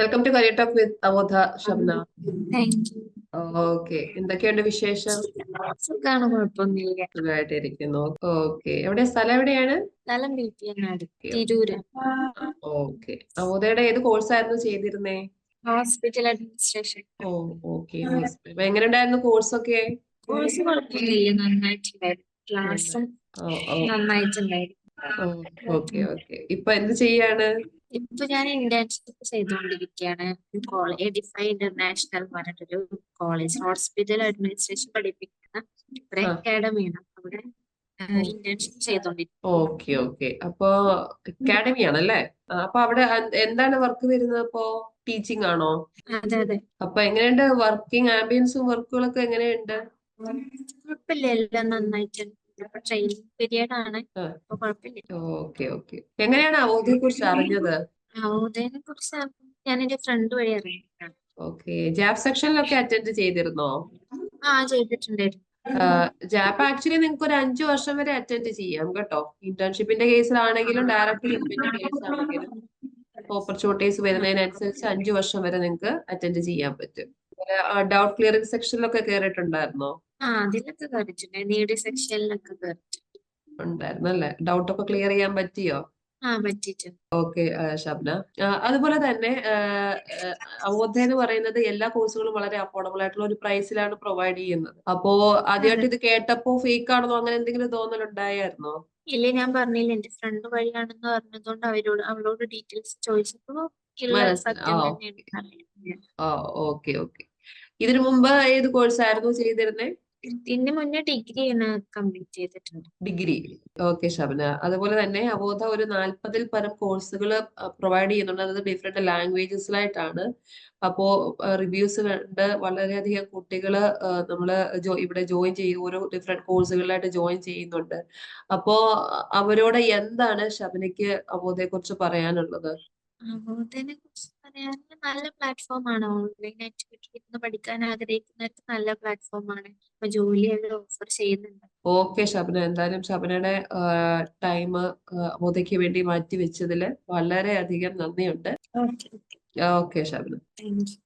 Welcome to career talk with Avodha you okay എന്തൊക്കെയുണ്ട് വിശേഷം? സുഖാണ് കുഴപ്പമൊന്നുമില്ല. സുഖമായിട്ടിരിക്കുന്നു ഓക്കെ എവിടെ? സ്ഥലം എവിടെയാണ്? സ്ഥലം വീട്ടിലെങ്ങാട് തിരൂര്. ഓക്കെ അവോധയുടെ ഏത് കോഴ്സായിരുന്നു ചെയ്തിരുന്നേ? ഹോസ്പിറ്റൽ അഡ്മിനിസ്ട്രേഷൻ ഓ ഓക്കെ എങ്ങനെ ഉണ്ടായിരുന്നു കോഴ്സ് ഒക്കെ? കോഴ്സ് കുഴപ്പമില്ല നന്നായിട്ടുണ്ടായിരുന്നു. ക്ലാസ്സും നന്നായിട്ടുണ്ടായിരുന്നു. ഓക്കെ ഓക്കെ ഇപ്പൊ എന്ത് ചെയ്യാണ്? ഇപ്പൊ ഞാൻ ഇന്റേൺഷിപ്പ് ചെയ്തുകൊണ്ടിരിക്കുകയാണ് എഡിഫൈ ഇന്റർനാഷണൽ പറഞ്ഞിട്ടൊരു കോളേജ് ഹോസ്പിറ്റൽ അഡ്മിനിസ്ട്രേഷൻ പഠിപ്പിക്കുന്ന ഒരു. അക്കാഡമിയാണ് അവിടെ ഇന്റേൺഷിപ്പ് ചെയ്തോണ്ടിരിക്കുന്നത് ഓക്കെ ഓക്കെ. അപ്പൊ അക്കാഡമി ആണല്ലേ? അപ്പൊ അവിടെ എന്താണ് വർക്ക് വരുന്നത് അപ്പോ ടീച്ചിങ് ആണോ? അതെ അതെ. അപ്പൊ എങ്ങനെയുണ്ട് വർക്കിംഗ് ആംബിയൻസും വർക്കുകളൊക്കെ എങ്ങനെയുണ്ട്? കുഴപ്പമില്ല എല്ലാം നന്നായിട്ടുണ്ട്. ട്രെയിനിങ് പീരീഡ് ആണ്. അപ്പൊ കുഴപ്പമില്ല. Okay okay. എങ്ങനെയാണ് അവധിയെ കുറിച്ച് അറിഞ്ഞത്? നവോദയനെ കുറിച്ച് ഞാൻ എന്റെ ഫ്രണ്ട് വഴി അറിഞ്ഞതാണ് ഓക്കെ. ജാബ് സെക്ഷനിലൊക്കെ അറ്റൻഡ് ചെയ്തിരുന്നോ? ആ ചെയ്തിട്ടുണ്ടായിരുന്നു. ജാപ്പ് ആക്ച്വലി നിങ്ങൾക്ക് ഒരു അഞ്ചു വർഷം വരെ അറ്റൻഡ് ചെയ്യാം കേട്ടോ. ഇന്റേൺഷിപ്പിന്റെ കേസിലാണെങ്കിലും ഡയറക്റ്റ് റിക്രൂട്ട്മെന്റ് കേസ് ആണെങ്കിലും ഓപ്പർച്യൂണിറ്റീസ് വരുന്നതിനനുസരിച്ച് അഞ്ചു വർഷം വരെ നിങ്ങൾക്ക് അറ്റൻഡ് ചെയ്യാൻ പറ്റും. ഡൗട്ട് ക്ലിയറിംഗ് സെക്ഷനിലൊക്കെ കയറിയിട്ടുണ്ടായിരുന്നോ ആ അതിലൊക്കെ നീഡ് സെക്ഷനിലൊക്കെ ഉണ്ടായിരുന്നു ഡൗട്ട് ഒക്കെ ക്ലിയർ ചെയ്യാൻ പറ്റിയോ? ആ പറ്റിയിട്ടുണ്ട്. ഓക്കെ ഷബ്ന. ആ, അതുപോലെ തന്നെ അവോധ എന്ന് പറയുന്നത് എല്ലാ കോഴ്സുകളും വളരെ അഫോർഡബിൾ ആയിട്ടുള്ള ഒരു പ്രൈസിലാണ് പ്രൊവൈഡ് ചെയ്യുന്നത്. അപ്പോ ആദ്യമായിട്ട് ഇത് കേട്ടപ്പോ ഫേക്ക് ആണെന്നോ അങ്ങനെ എന്തെങ്കിലും തോന്നലുണ്ടായിരുന്നോ ഇല്ല ഞാൻ പറഞ്ഞില്ല. എന്റെ ഫ്രണ്ട് വഴിയാണെന്ന് പറഞ്ഞതുകൊണ്ട് അവരോട് അവളോട് ഡീറ്റെയിൽസ് ചോദിച്ചപ്പോ ഇല്ല മനസ്സി- സത്യം ആ. തന്നെയാണ് പറഞ്ഞത്. ആ ഓക്കെ ഓക്കെ. ഇതിനു മുമ്പ് ഏത് കോഴ്സ് ആയിരുന്നു ചെയ്തിരുന്നേ? മുന്നേ ഡിഗ്രി കംപ്ലീറ്റ് ചെയ്തിട്ടുണ്ട്. ഡിഗ്രി. ഓക്കെ ശബന അതുപോലെ തന്നെ അബോധ ഒരു നാൽപ്പതിൽ പരം കോഴ്സുകൾ പ്രൊവൈഡ് ചെയ്യുന്നുണ്ട്. അത് ഡിഫറെന്റ് ലാംഗ്വേജസിലായിട്ടാണ് അപ്പോ റിവ്യൂസ് കണ്ട് വളരെയധികം കുട്ടികൾ നമ്മൾ ഇവിടെ ജോയിൻ ചെയ്യും ഓരോ ഡിഫറെന്റ് കോഴ്സുകളിലായിട്ട് ജോയിൻ ചെയ്യുന്നുണ്ട്. അപ്പോ അവരോട് എന്താണ് ശബനയ്ക്ക് അബോധയെ കുറിച്ച് പറയാനുള്ളത്? കുറിച്ച് പറയാൻ നല്ല പ്ലാറ്റ്ഫോം ആണ്. ഓൺലൈൻ ആയിട്ട് വീട്ടിലിരുന്ന് പഠിക്കാൻ ആഗ്രഹിക്കുന്നവർക്ക് നല്ല പ്ലാറ്റ്ഫോം ആണ്. ഇപ്പൊ ജോലിയെല്ലാം ഓഫർ ചെയ്യുന്നുണ്ട്. ഓക്കെ ശബന. എന്തായാലും ശബനയുടെ ടൈം അബോധയ്ക്ക് വേണ്ടി മാറ്റി വെച്ചതിൽ വളരെയധികം നന്ദിയുണ്ട്. Okay okay Shabana. Thank you